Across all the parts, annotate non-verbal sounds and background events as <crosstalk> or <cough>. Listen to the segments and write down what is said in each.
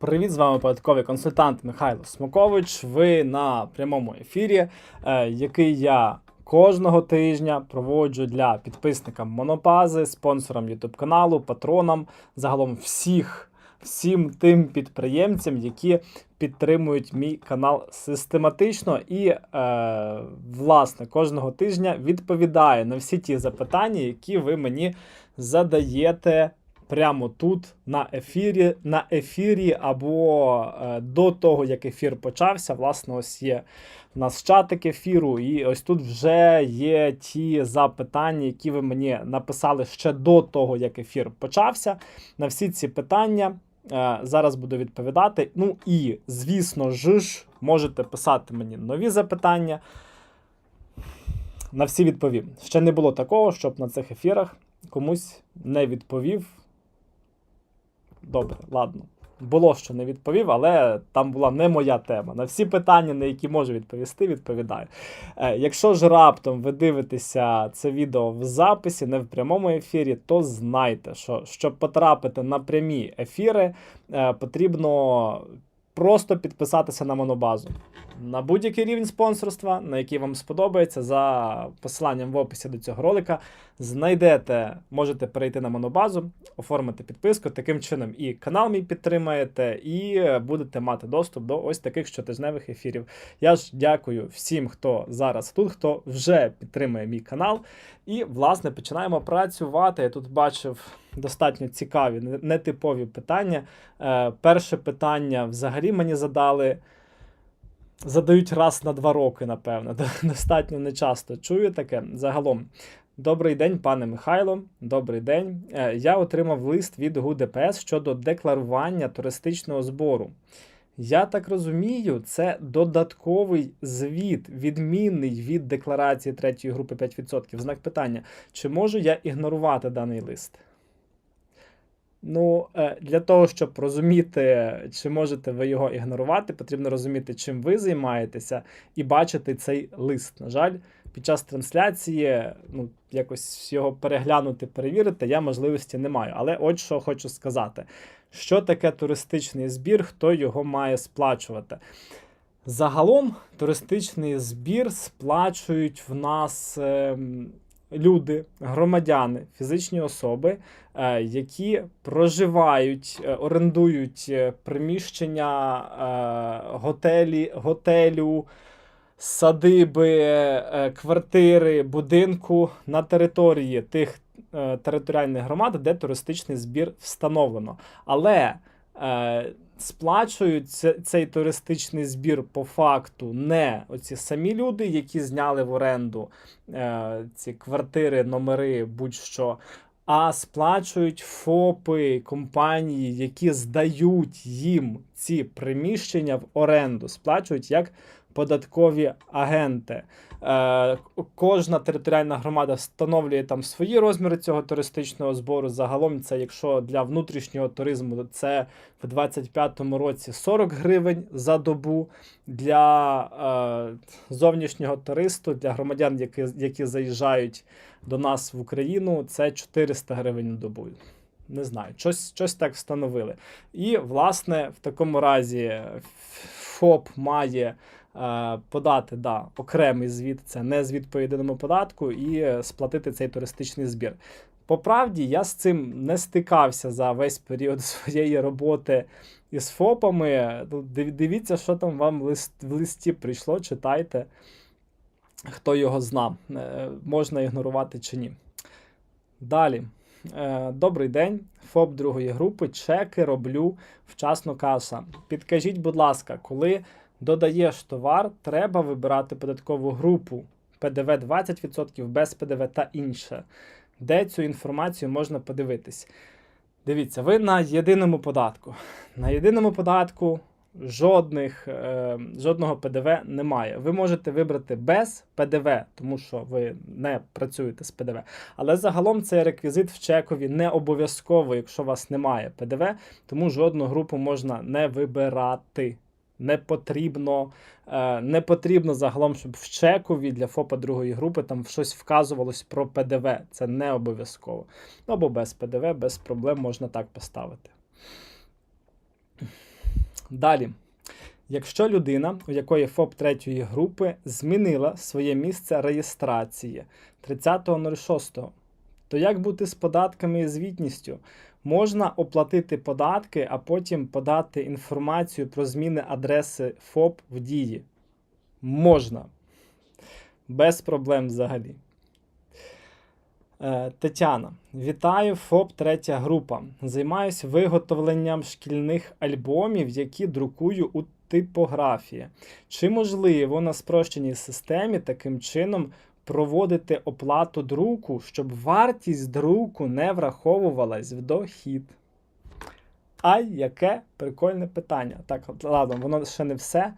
Привіт, з вами податковий консультант Михайло Смокович. Ви на прямому ефірі, е, який я кожного тижня проводжу для підписникам Монопази, спонсорам YouTube каналу, патронам, загалом всіх, всім тим підприємцям, які підтримують мій канал систематично і, е, власне, кожного тижня відповідаю на всі ті запитання, які ви мені задаєте прямо тут, на ефірі, на ефірі, або е, до того, як ефір почався. Власне, ось є в нас чатик ефіру, і ось тут вже є ті запитання, які ви мені написали ще до того, як ефір почався. На всі ці питання. е, Зараз буду відповідати. Ну і, звісно ж, можете писати мені нові запитання. На всі відповім. Ще не було такого, щоб на цих ефірах комусь не відповів. Добре, ладно. Було що не відповів, але там була не моя тема. На всі питання, на які можу відповісти, відповідаю. Е, якщо ж раптом ви дивитеся це відео в записі, не в прямому ефірі, то знайте, що щоб потрапити на прямі ефіри, е, потрібно просто підписатися на монобазу. На будь-який рівень спонсорства, на який вам сподобається, за посиланням в описі до цього ролика знайдете, можете перейти на монобазу, оформити підписку. Таким чином і канал мій підтримаєте, і будете мати доступ до ось таких щотижневих ефірів. Я ж дякую всім, хто зараз тут, хто вже підтримує мій канал. І, власне, починаємо працювати. Я тут бачив достатньо цікаві, нетипові питання. Е, перше питання взагалі мені задали. Задають раз на два роки, напевно. <laughs> Достатньо нечасто чую таке. Загалом, добрий день, пане Михайло. Добрий день. Е, Я отримав лист від ГУДПС щодо декларування туристичного збору. Я так розумію, це додатковий звіт, відмінний від декларації третьої групи 5%. Знак питання: чи можу я ігнорувати даний лист? Ну, е, для того, щоб розуміти, чи можете ви його ігнорувати, потрібно розуміти, чим ви займаєтеся, і бачити цей лист. На жаль, під час трансляції ну, якось його переглянути, перевірити, я можливості не маю. Але от що хочу сказати: що таке туристичний збір, хто його має сплачувати? Загалом туристичний збір сплачують в нас ем, люди, громадяни, фізичні особи, е, які проживають, е, орендують е, приміщення готелі, готелю, садиби, квартири, будинку на території тих територіальних громад, де туристичний збір встановлено. Але сплачують цей туристичний збір по факту не оці самі люди, які зняли в оренду е, ці квартири, номери, будь-що. А сплачують ФОПи, компанії, які здають їм ці приміщення в оренду, сплачують як податкові агенти. Е, кожна територіальна громада встановлює там свої розміри цього туристичного збору. Загалом, це якщо для внутрішнього туризму, це в 2025 році 40 гривень за добу. Для е, зовнішнього туристу, для громадян, які, які заїжджають до нас в Україну, це 400 гривень на добу. Не знаю, щось, щось так встановили. І, власне, в такому разі ФОП має подати да, окремий звіт, це не звіт по єдиному податку, і е, сплатити цей туристичний збір. По правді, я з цим не стикався за весь період <laughs> своєї роботи із ФОПами. Ну, Дивіться, що там вам в, листі прийшло, читайте, хто його зна, е, можна ігнорувати чи ні. Далі. Е, Добрий день, ФОП другої групи. Чеки роблю вчасно каса. Підкажіть, будь ласка, коли додаєш товар, треба вибирати податкову групу ПДВ 20%, без ПДВ та інше. Де цю інформацію можна подивитись? Дивіться, ви на єдиному податку. На єдиному податку жодних, е, жодного ПДВ немає. Ви можете вибрати без ПДВ, тому що ви не працюєте з ПДВ. Але загалом цей реквізит в чекові не обов'язково, якщо у вас немає ПДВ, тому жодну групу можна не вибирати. Не потрібно, е, не потрібно загалом, щоб в чекові для ФОПа другої групи там щось вказувалось про ПДВ. Це не обов'язково. Ну, Або без ПДВ, без проблем можна так поставити. Далі. Якщо людина, у якої ФОП третьої групи змінила своє місце реєстрації 30.06, то як бути з податками і звітністю? Можна оплатити податки, а потім подати інформацію про зміни адреси ФОП в дії. Можна. Без проблем взагалі. Е, Тетяна, вітаю ФОП третя група. Займаюсь виготовленням шкільних альбомів, які друкую у типографії. Чи можливо на спрощеній системі таким чином проводити оплату друку, щоб вартість друку не враховувалась в дохід? Ай, яке прикольне питання. Так, ладно, воно ще не все.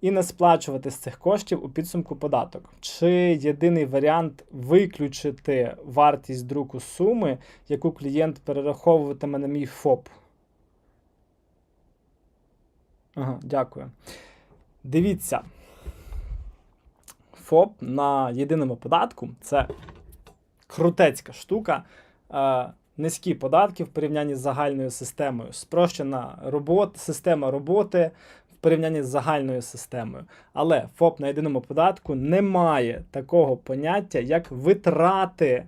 І не сплачувати з цих коштів у підсумку податок. Чи єдиний варіант виключити вартість друку суми, яку клієнт перераховуватиме на мій ФОП? Ага, дякую. Дивіться. ФОП на єдиному податку це крутецька штука. Е, низькі податки в порівнянні з загальною системою. Спрощена робота, система роботи в порівнянні з загальною системою. Але ФОП на єдиному податку не має такого поняття, як витрати,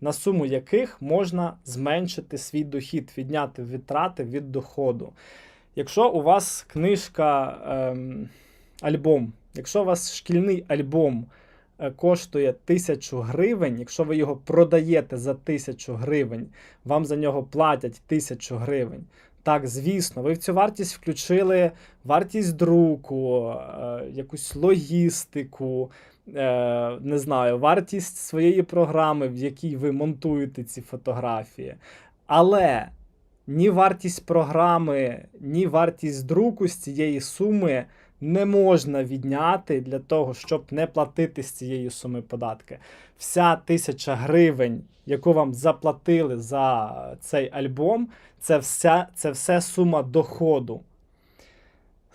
на суму яких можна зменшити свій дохід, відняти витрати від доходу. Якщо у вас книжка, ем, альбом, якщо у вас шкільний альбом е, коштує 1000 гривень, якщо ви його продаєте за 1000 гривень, вам за нього платять 1000 гривень. Так, звісно, ви в цю вартість включили вартість друку, е, якусь логістику, е, не знаю, вартість своєї програми, в якій ви монтуєте ці фотографії. Але ні вартість програми, ні вартість друку з цієї суми не можна відняти для того, щоб не платити з цієї суми податки. Вся тисяча гривень, яку вам заплатили за цей альбом, це, вся, це все сума доходу.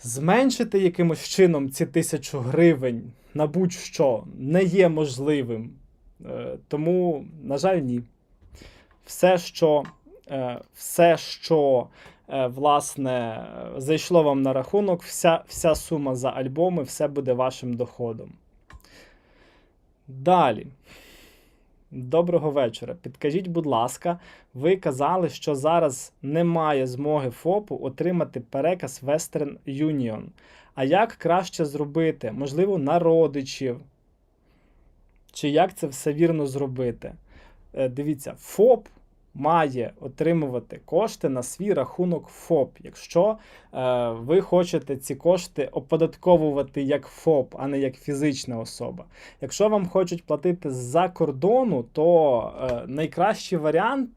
Зменшити якимось чином ці тисячу гривень на будь-що не є можливим. Е, Тому, на жаль, ні. Все, що, е, все, що власне, зайшло вам на рахунок, вся, вся сума за альбоми, все буде вашим доходом. Далі. Доброго вечора. Підкажіть, будь ласка, ви казали, що зараз немає змоги ФОПу отримати переказ Western Union. А як краще зробити? Можливо, на родичів? Чи як це все вірно зробити? Е, Дивіться, ФОП має отримувати кошти на свій рахунок ФОП, якщо е, ви хочете ці кошти оподатковувати як ФОП, а не як фізична особа. Якщо вам хочуть платити з-за кордону, то е, найкращий варіант.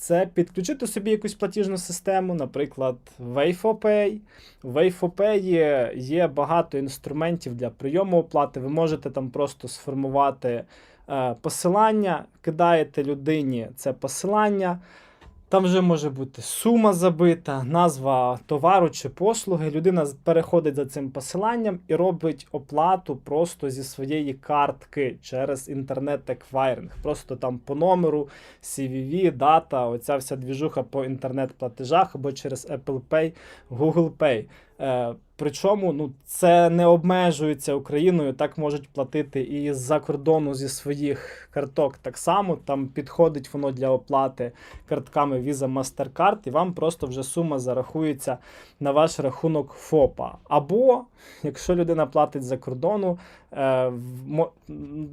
Це підключити собі якусь платіжну систему, наприклад, WayFoPay. В WayFoPay є, багато інструментів для прийому оплати. Ви можете там просто сформувати посилання, кидаєте людині це посилання. Там вже може бути сума забита, назва товару чи послуги. Людина переходить за цим посиланням і робить оплату просто зі своєї картки через інтернет-еквайринг. Просто там по номеру, CVV, дата, оця вся двіжуха по інтернет-платежах або через Apple Pay, Google Pay. Причому ну, це не обмежується Україною, так можуть платити і з-за кордону зі своїх карток так само. Там підходить воно для оплати картками Visa Mastercard, і вам просто вже сума зарахується на ваш рахунок ФОПа. Або, якщо людина платить за кордону, е,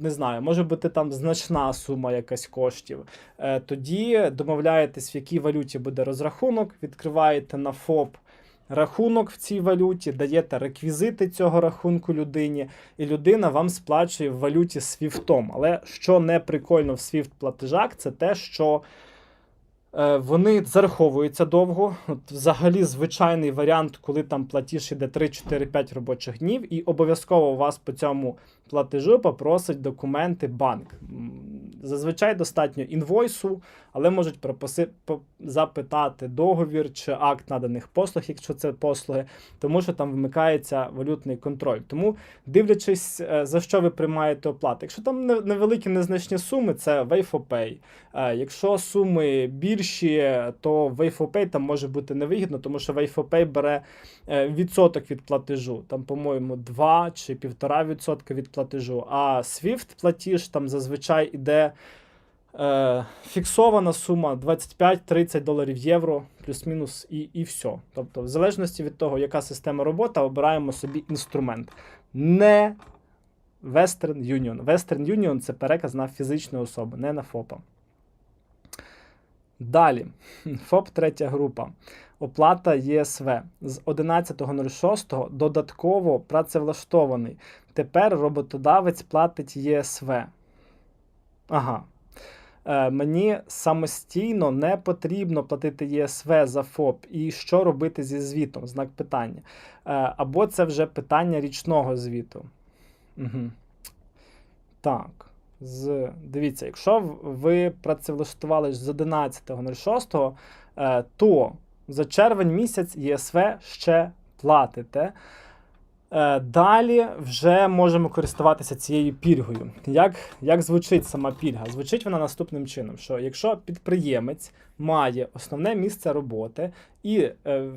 не знаю, може бути там значна сума якась коштів. Е, тоді домовляєтесь, в якій валюті буде розрахунок, відкриваєте на ФОП. Рахунок в цій валюті, даєте реквізити цього рахунку людині, і людина вам сплачує в валюті свіфтом. Але що не прикольно в свіфт платежах, це те, що е, вони зараховуються довго. От взагалі звичайний варіант, коли там платіж іде 3-4-5 робочих днів, і обов'язково у вас по цьому платежу попросить документи банк. Зазвичай достатньо інвойсу але можуть пропоси, по- запитати договір чи акт наданих послуг, якщо це послуги, тому що там вмикається валютний контроль. Тому, дивлячись, е, за що ви приймаєте оплату. Якщо там невеликі незначні суми, це WayForPay. Е, Якщо суми більші, то WayForPay там може бути невигідно, тому що WayForPay бере е, відсоток від платежу. Там, по-моєму, 2 чи 1,5% відсотка від платежу. А SWIFT платіж там зазвичай іде е, фіксована сума 25-30 доларів євро, плюс-мінус, і, і все. Тобто, в залежності від того, яка система робота, обираємо собі інструмент. Не Western Union. Western Union це переказ на фізичну особу, не на ФОПа. Далі, ФОП третя група. Оплата ЄСВ з 11.06 додатково працевлаштований. Тепер роботодавець платить ЄСВ. Ага. Е, мені самостійно не потрібно платити ЄСВ за ФОП. І що робити зі звітом? Знак питання. Е, або це вже питання річного звіту. Угу. Так. З, дивіться, якщо ви працевлаштували з 11.06, е, то за червень місяць ЄСВ ще платите. Е, Далі вже можемо користуватися цією пільгою. Як, як звучить сама пільга? Звучить вона наступним чином: що якщо підприємець має основне місце роботи і е,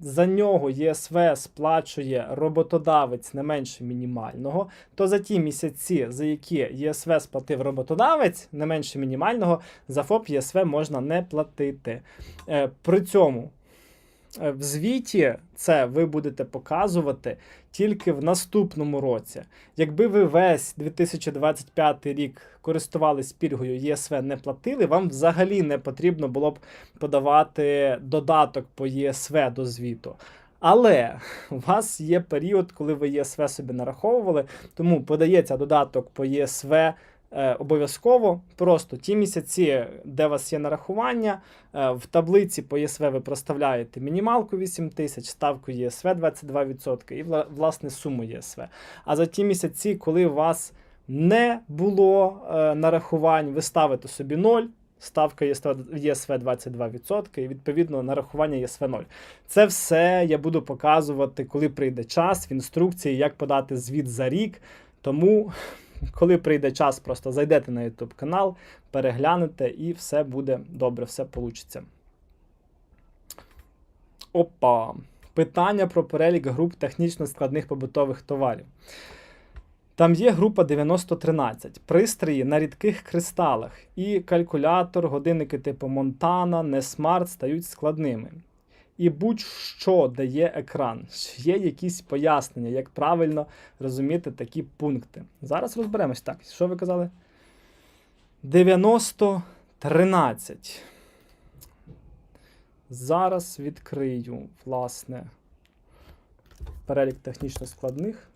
за нього ЄСВ сплачує роботодавець не менше мінімального, то за ті місяці, за які ЄСВ сплатив роботодавець не менше мінімального, за ФОП ЄСВ можна не платити. Е, При цьому в звіті це ви будете показувати тільки в наступному році. Якби ви весь 2025 рік користувались пільгою ЄСВ не платили, вам взагалі не потрібно було б подавати додаток по ЄСВ до звіту. Але у вас є період, коли ви ЄСВ собі нараховували, тому подається додаток по ЄСВ е, обов'язково. Просто ті місяці, де у вас є нарахування, е, в таблиці по ЄСВ ви проставляєте мінімалку 8 тисяч, ставку ЄСВ 22% і вла- власне суму ЄСВ. А за ті місяці, коли у вас не було е, нарахувань, ви ставите собі 0, ставка ЄСВ 22%, і відповідно нарахування ЄСВ 0. Це все я буду показувати, коли прийде час в інструкції, як подати звіт за рік. Тому, коли прийде час, просто зайдете на YouTube канал, переглянете, і все буде добре, все вийде. Опа. Питання про перелік груп технічно складних побутових товарів. Там є група 9013, пристрої на рідких кристалах, і калькулятор, годинники типу Montana, Nesmart стають складними. І будь-що дає екран. Є якісь пояснення, як правильно розуміти такі пункти. Зараз розберемось так. Що ви казали? 9013. Зараз відкрию, власне, перелік технічно складних.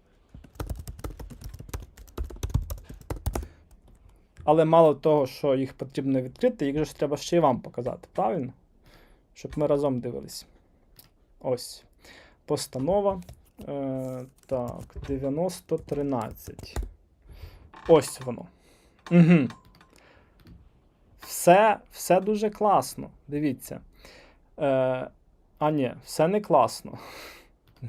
Але мало того, що їх потрібно відкрити, їх же треба ще й вам показати, правильно? Щоб ми разом дивились. Ось. Постанова. Е, так, 9013. Ось воно. Угу. Все, все дуже класно. Дивіться. Е, а ні, все не класно.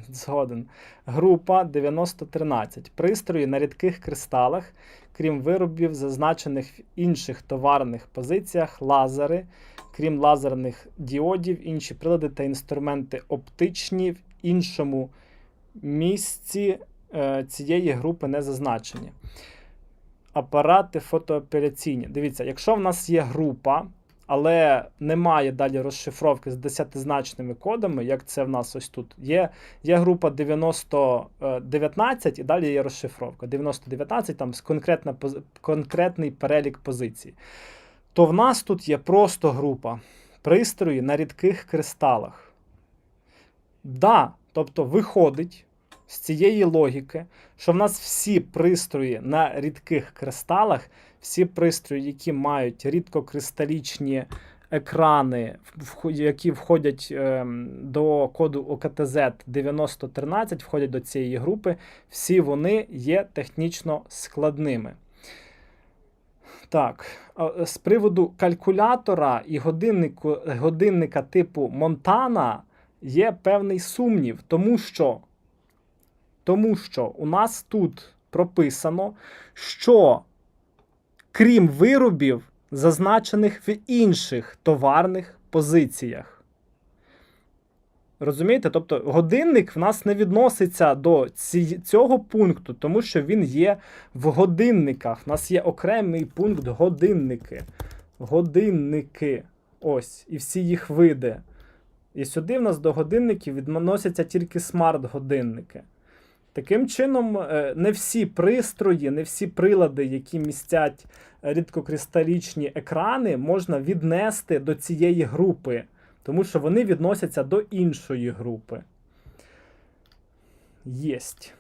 Згоден. Група 9013. Пристрої на рідких кристалах, крім виробів, зазначених в інших товарних позиціях, лазери, крім лазерних діодів, інші прилади та інструменти оптичні в іншому місці е, цієї групи не зазначені. Апарати фотоопераційні. Дивіться, якщо в нас є група, але немає далі розшифровки з десятизначними кодами, як це в нас ось тут. Є, є група 9019 і далі є розшифровка. 9019 там конкретна, конкретний перелік позицій. То в нас тут є просто група пристрої на рідких кристалах. Да, тобто виходить з цієї логіки, що в нас всі пристрої на рідких кристалах, всі пристрої, які мають рідкокристалічні екрани, які входять ем, до коду ОКТЗ 9013, входять до цієї групи, всі вони є технічно складними. Так, з приводу калькулятора і годиннику, годинника типу Монтана є певний сумнів, тому що, тому що у нас тут прописано, що крім виробів, зазначених в інших товарних позиціях. Розумієте? Тобто годинник в нас не відноситься до цього пункту, тому що він є в годинниках. У нас є окремий пункт годинники. Годинники. Ось, і всі їх види. І сюди в нас до годинників відносяться тільки смарт-годинники. Таким чином, е, не всі пристрої, не всі прилади, які містять рідкокристалічні екрани, можна віднести до цієї групи тому що вони відносяться до іншої групи. Єсть.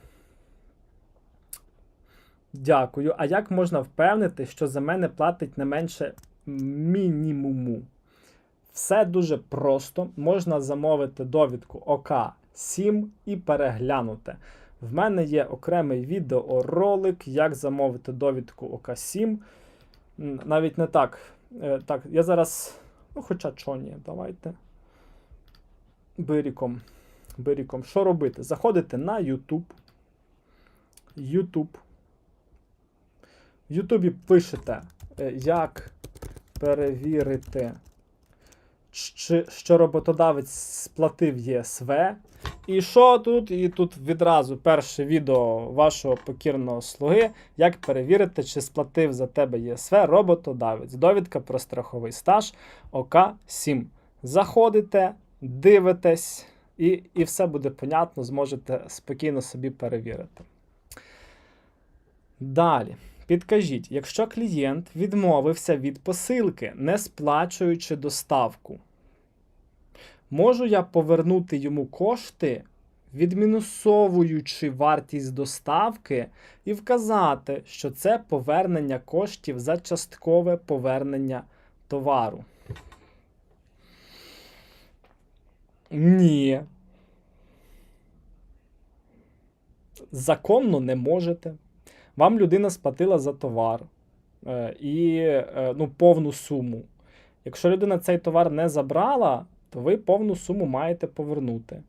Дякую. А як можна впевнити, що за мене платить не менше мінімуму? Все дуже просто. Можна замовити довідку ОК7 і переглянути. В мене є окремий відеоролик, як замовити довідку ОК7. Навіть не так. Е, так, я зараз Ну, хоча чо ні, давайте. Биріком. Биріком. Що робити? Заходите на YouTube. YouTube. В Ютубі пишете, е, як перевірити, що роботодавець сплатив ЄСВ. І що тут? І тут відразу перше відео вашого покірного слуги, як перевірити, чи сплатив за тебе ЄСВ роботодавець. Довідка про страховий стаж ОК7. Заходите, дивитесь, і, і все буде понятно, зможете спокійно собі перевірити. Далі. Підкажіть, якщо клієнт відмовився від посилки, не сплачуючи доставку. Можу я повернути йому кошти, відмінусовуючи вартість доставки, і вказати, що це повернення коштів за часткове повернення товару. Ні. Законно не можете. Вам людина сплатила за товар е, і е, ну, повну суму. Якщо людина цей товар не забрала, то ви повну суму маєте повернути.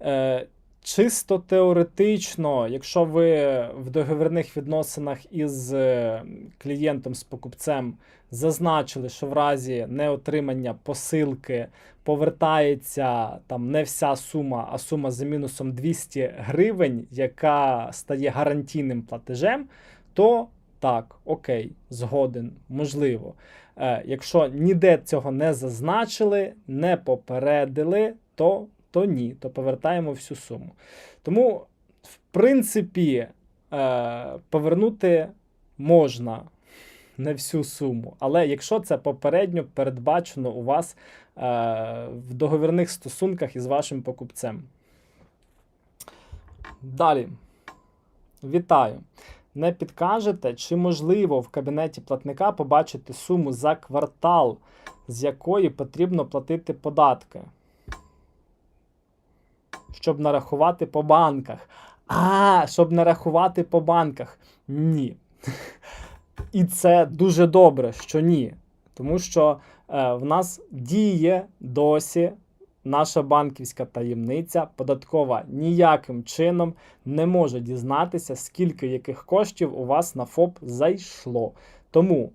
Е, Чисто теоретично, якщо ви в договірних відносинах із е, клієнтом, з покупцем зазначили, що в разі неотримання посилки повертається там не вся сума, а сума за мінусом 200 гривень, яка стає гарантійним платежем, то так, окей, згоден, можливо. Е, Якщо ніде цього не зазначили, не попередили, то то ні, то повертаємо всю суму. Тому, в принципі, е, повернути можна не всю суму. Але якщо це попередньо передбачено у вас е, в договірних стосунках із вашим покупцем. Далі. Вітаю. Не підкажете, чи можливо в кабінеті платника побачити суму за квартал, з якої потрібно платити податки? Щоб нарахувати по банках. А, щоб нарахувати по банках. Ні. І це дуже добре, що ні. Тому що е, в нас діє досі наша банківська таємниця податкова ніяким чином не може дізнатися, скільки яких коштів у вас на ФОП зайшло. Тому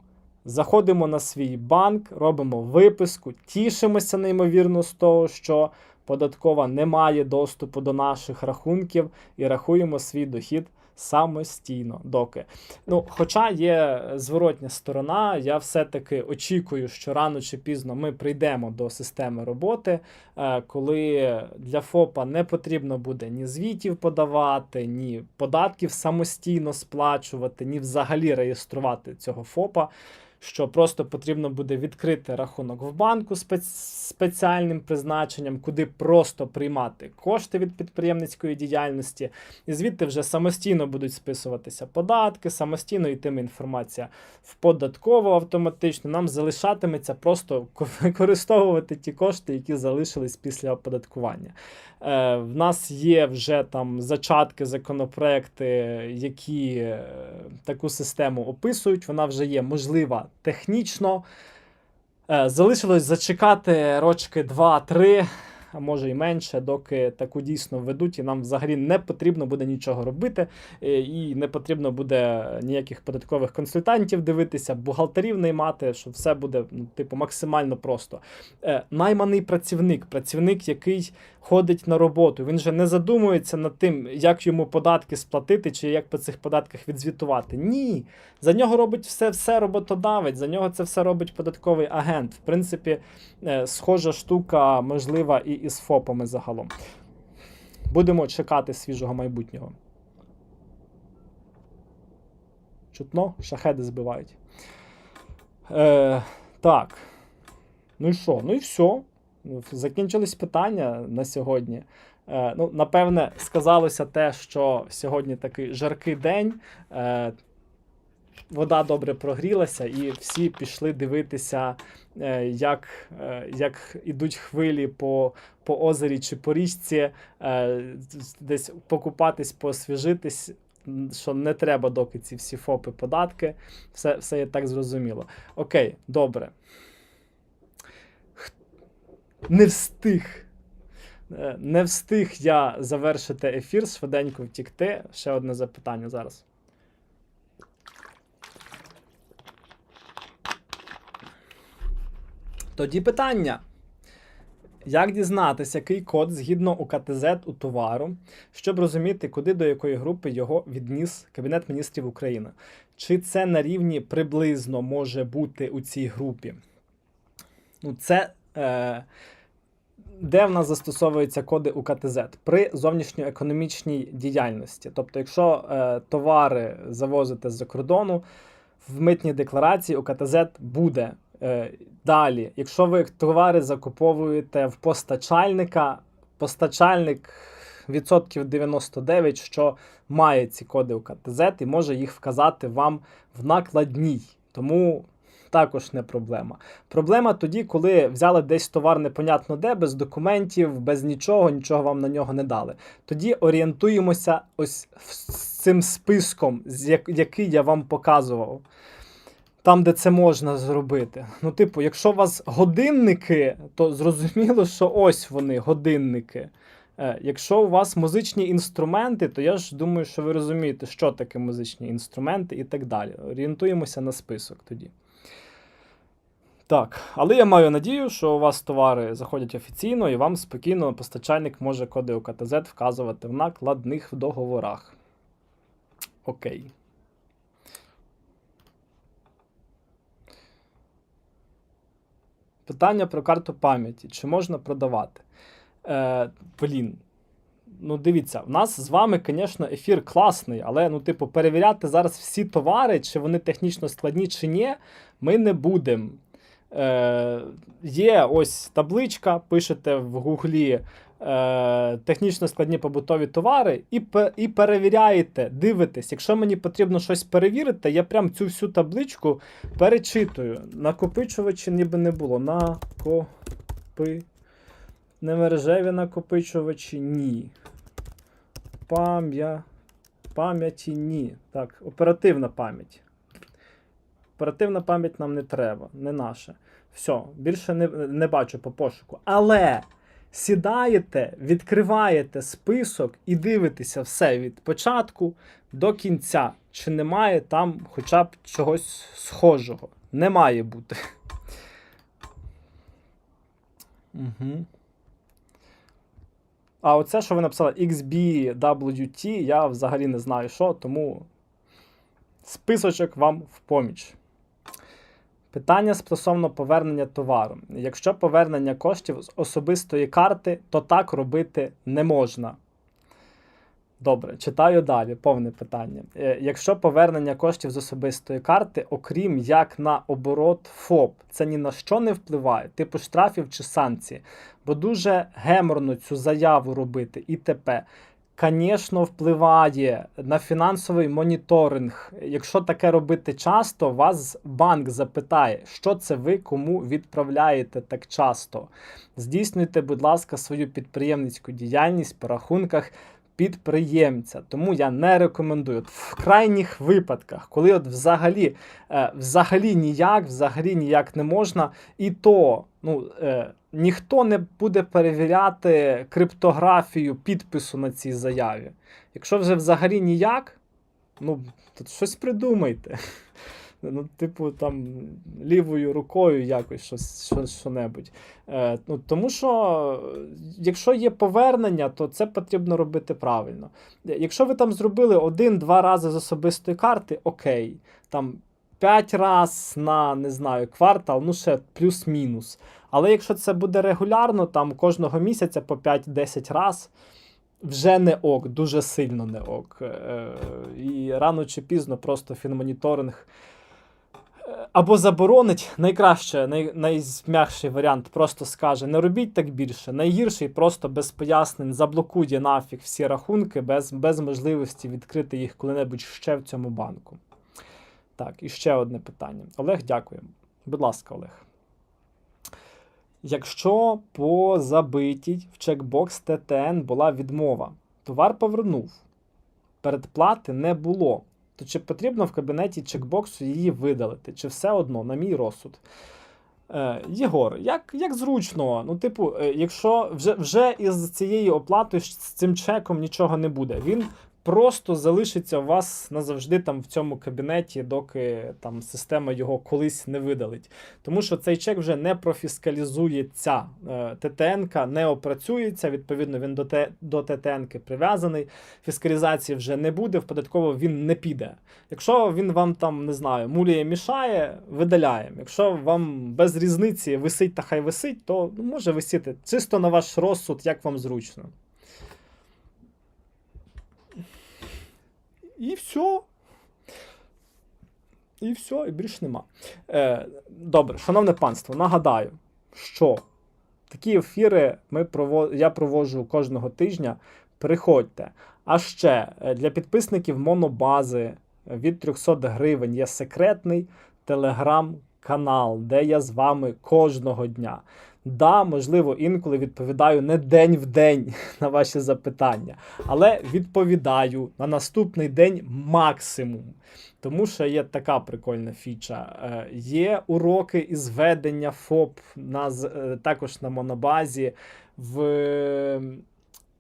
заходимо на свій банк, робимо виписку, тішимося неймовірно з того, що податкова не має доступу до наших рахунків і рахуємо свій дохід самостійно. доки. Ну, Хоча є зворотня сторона, я все-таки очікую, що рано чи пізно ми прийдемо до системи роботи, е, коли для ФОПа не потрібно буде ні звітів подавати, ні податків самостійно сплачувати, ні взагалі реєструвати цього ФОПа що просто потрібно буде відкрити рахунок в банку з спеціальним призначенням, куди просто приймати кошти від підприємницької діяльності, і звідти вже самостійно будуть списуватися податки, самостійно йтиме інформація в податково автоматично. Нам залишатиметься просто <laughs> використовувати ті кошти, які залишились після оподаткування. Е, В нас є вже там зачатки, законопроекти, які е, таку систему описують. Вона вже є можлива технічно. Е, Залишилось зачекати рочки 2-3, а може і менше, доки таку дійсно введуть, і нам взагалі не потрібно буде нічого робити, е, і не потрібно буде ніяких податкових консультантів дивитися, бухгалтерів наймати, що все буде ну, типу максимально просто. Е, Найманий працівник, працівник, який ходить на роботу, він же не задумується над тим, як йому податки сплатити, чи як по цих податках відзвітувати. Ні, за нього робить все, все роботодавець, за нього це все робить податковий агент. В принципі, е, схожа штука можлива і із ФОПами загалом. Будемо чекати свіжого майбутнього. Чутно, шахеди збивають. Е, так. Ну і що? Ну і все. Закінчились питання на сьогодні. Е, ну, напевне, сказалося те, що сьогодні такий жаркий день. Е, вода добре прогрілася, і всі пішли дивитися, як, е, як ідуть хвилі по, по озері чи по річці, е, десь покупатись, посвіжитись. Що не треба доки ці всі ФОПи податки, все, все є так зрозуміло. Окей, добре. Не встиг. Е, Не встиг я завершити ефір, швиденько втікти. Ще одне запитання зараз. Тоді питання. Як дізнатися, який код згідно УКТЗ у товару, щоб розуміти, куди до якої групи його відніс Кабінет міністрів України? Чи це на рівні приблизно може бути у цій групі? Ну, це е, де в нас застосовуються коди УКТЗ? При зовнішньоекономічній діяльності. Тобто, якщо е, товари завозите з-за кордону, в митній декларації УКТЗ буде. Е, Далі, якщо ви товари закуповуєте в постачальника, постачальник відсотків 99, що має ці коди УКТЗ і може їх вказати вам в накладній. Тому також не проблема. Проблема тоді, коли взяли десь товар непонятно де, без документів, без нічого, нічого вам на нього не дали. Тоді орієнтуємося ось з цим списком, який я вам показував. Там, де це можна зробити. Ну, типу, якщо у вас годинники, то зрозуміло, що ось вони, годинники. Е, якщо у вас музичні інструменти, то я ж думаю, що ви розумієте, що таке музичні інструменти і так далі. Орієнтуємося на список тоді. Так, але я маю надію, що у вас товари заходять офіційно і вам спокійно постачальник може коди УКТЗ вказувати в накладних договорах. Окей. Питання про карту пам'яті. Чи можна продавати? Е, блін. Ну, дивіться, в нас з вами, звісно, ефір класний, але, ну, типу, перевіряти зараз всі товари, чи вони технічно складні, чи ні, ми не будемо. Е, є ось табличка, пишете в гуглі е, технічно складні побутові товари, і, і перевіряєте, дивитесь. Якщо мені потрібно щось перевірити, я прям цю всю табличку перечитую. Накопичувачі ніби не було. Накопи. Немережеві накопичувачі ні. Пам'я... Пам'яті ні. Так, оперативна пам'ять. Оперативна пам'ять нам не треба, не наша. Все, більше не, не бачу по пошуку. Але сідаєте, відкриваєте список і дивитеся все від початку до кінця. Чи немає там хоча б чогось схожого? Не має бути. Угу. А оце, що ви написали XBWT, я взагалі не знаю що, тому списочок вам в поміч. Питання стосовно повернення товару. Якщо повернення коштів з особистої карти, то так робити не можна. Добре, читаю далі, повне питання. Е, Якщо повернення коштів з особистої карти, окрім як на оборот ФОП, це ні на що не впливає, типу штрафів чи санкцій, бо дуже геморно цю заяву робити і т.п. Звісно, впливає на фінансовий моніторинг. Якщо таке робити часто, вас банк запитає, що це ви кому відправляєте так часто. Здійснюйте, будь ласка, свою підприємницьку діяльність по рахунках підприємця. Тому я не рекомендую. В крайніх випадках, коли от взагалі, е, взагалі ніяк, взагалі ніяк не можна, і то ну, е, ніхто не буде перевіряти криптографію підпису на цій заяві. Якщо вже взагалі ніяк, ну, то щось придумайте. <laughs> Ну, типу, там лівою рукою якось щось, щось що-небудь. Е, ну, тому що, якщо є повернення, то це потрібно робити правильно. Якщо ви там зробили один-два рази з особистої карти, окей. Там п'ять раз на не знаю, квартал, ну ще плюс-мінус. Але якщо це буде регулярно, там кожного місяця по 5-10 раз. Вже не ок, дуже сильно не ок. Е, І рано чи пізно просто фінмоніторинг е, або заборонить найкраще, най, найм'якший варіант просто скаже: не робіть так більше. Найгірший просто без пояснень заблокує нафіг всі рахунки без, без можливості відкрити їх коли-небудь ще в цьому банку. Так, і ще одне питання. Олег, дякую. Будь ласка, Олег. Якщо по забитій в чекбокс ТТН була відмова, товар повернув, передплати не було, то чи потрібно в кабінеті чекбоксу її видалити? Чи все одно, на мій розсуд? Е, Єгор, як, як зручно, ну, типу, е, якщо вже, вже із цією оплатою з цим чеком нічого не буде, він просто залишиться у вас назавжди там в цьому кабінеті, доки там система його колись не видалить. Тому що цей чек вже не профіскалізується. Е, ТТН не опрацюється, відповідно, він до, Т- до ТТН прив'язаний. Фіскалізації вже не буде, в податково він не піде. Якщо він вам там не знаю, муліє мішає, видаляємо. Якщо вам без різниці висить та хай висить, то ну, може висіти чисто на ваш розсуд, як вам зручно. І все. І все, і більш нема. Е, добре, шановне панство, нагадаю, що такі ефіри ми прово... я проводжу кожного тижня. Приходьте. А ще е, для підписників монобази від 300 гривень є секретний телеграм-канал, де я з вами кожного дня. Да, можливо, інколи відповідаю не день в день <laughs> на ваші запитання, але відповідаю на наступний день максимум. Тому що є така прикольна фіча. Е, Є уроки із ведення ФОП на, е, також на монобазі в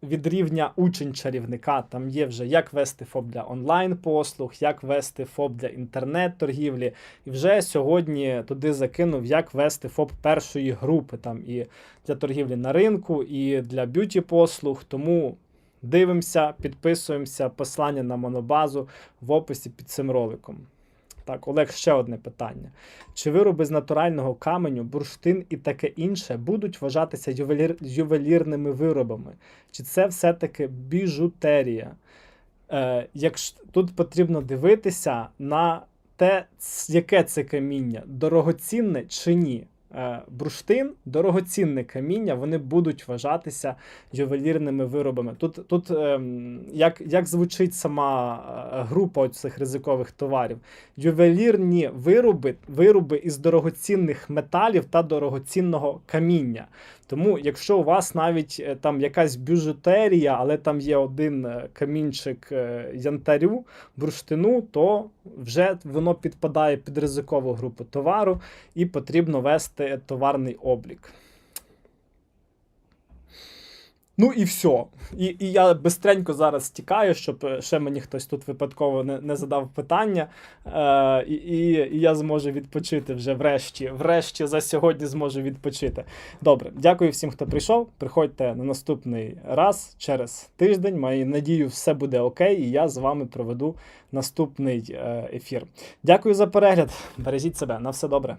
від рівня учень чарівника. Там є вже як вести ФОП для онлайн-послуг, як вести ФОП для інтернет-торгівлі. І вже сьогодні туди закинув, як вести ФОП першої групи там і для торгівлі на ринку, і для б'юті-послуг. Тому дивимося, підписуємося, послання на монобазу в описі під цим роликом. Так, Олег, ще одне питання. Чи вироби з натурального каменю, бурштин і таке інше будуть вважатися ювелір... ювелірними виробами? Чи це все-таки біжутерія? Е, якщо тут потрібно дивитися на те, яке це каміння, дорогоцінне чи ні. Е, бурштин, дорогоцінне каміння, вони будуть вважатися ювелірними виробами. Тут, тут ем, як, як звучить сама е, група цих ризикових товарів? Ювелірні вироби, вироби із дорогоцінних металів та дорогоцінного каміння. Тому, якщо у вас навіть е, там якась бюджетерія, але там є один камінчик янтарю, бурштину, то вже воно підпадає під ризикову групу товару і потрібно вести товарний облік. Ну і все. І, і я бистренько зараз тікаю, щоб е, ще мені хтось тут випадково не, не задав питання. Е, і, і, і я зможу відпочити вже врешті. Врешті за сьогодні зможу відпочити. Добре, дякую всім, хто прийшов. Приходьте на наступний раз через тиждень. Маю надію, все буде окей, і я з вами проведу наступний е, ефір. Дякую за перегляд. Бережіть себе. На все добре.